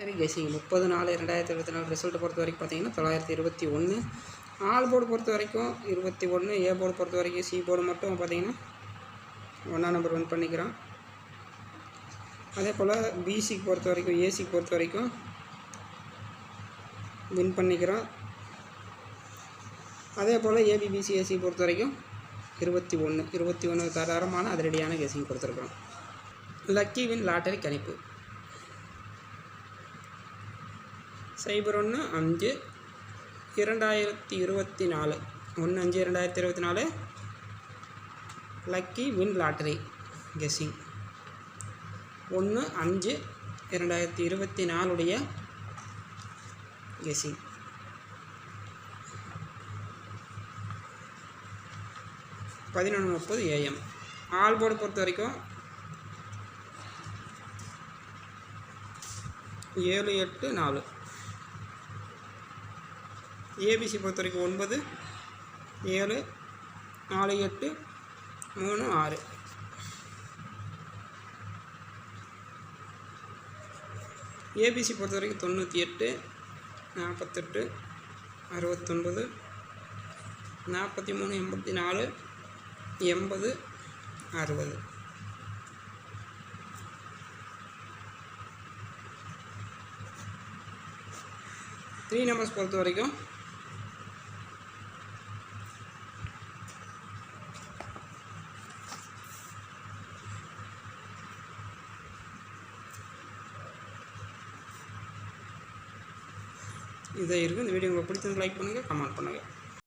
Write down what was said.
சரி கெஸிங் முப்பது நாலு ரெண்டாயிரத்தி இருபத்தி நாலு ரிசல்ட் பொறுத்த வரைக்கும் பார்த்தீங்கன்னா தொள்ளாயிரத்தி இருபத்தி ஒன்று ஆல் போர்டு பொறுத்த வரைக்கும் இருபத்தி ஒன்று ஏ போர்டு பொறுத்த வரைக்கும் சி போர்டு மட்டும் பார்த்தீங்கன்னா ஒன்றா நம்பர் வின் பண்ணிக்கிறான். அதே போல் பிசிக்கு பொறுத்த வரைக்கும் ஏசிக்கு பொறுத்த வரைக்கும் வின் பண்ணிக்கிறான். அதே போல் ஏபிபிசி ஏசி பொறுத்த வரைக்கும் இருபத்தி ஒன்று இருபத்தி ஒன்று தரமான அதிரடியான கெஸிங் கொடுத்துருக்குறோம் லக்கி வின் லாட்டரி கணிப்பு. சைபர் ஒன்று அஞ்சு இரண்டாயிரத்தி இருபத்தி நாலு ஒன்று அஞ்சு இரண்டாயிரத்தி இருபத்தி நாலு லக்கி வின் லாட்டரி கெஸ்ஸிங் ஒன்று அஞ்சு இரண்டாயிரத்தி இருபத்தி நாலுடைய கெஸ்ஸிங் பதினொன்று முப்பது ஏஎம் ஆல் போர்டு பொறுத்த வரைக்கும் ஏழு எட்டு நாலு. ஏபிசி பொறுத்த வரைக்கும் ஒன்பது ஏழு நாலு எட்டு மூணு ஆறு. ஏபிசி பொறுத்த வரைக்கும் தொண்ணூற்றி எட்டு நாற்பத்தெட்டு அறுபத்தொன்பது நாற்பத்தி மூணு எண்பத்தி நாலு எண்பது அறுபது. த்ரீ நம்பர்ஸ் பொறுத்த வரைக்கும் இதை இருக்குது இந்த வீடியோ உங்களுக்கு பிடிச்சது லைக் பண்ணுங்கள் கமெண்ட் பண்ணுங்கள்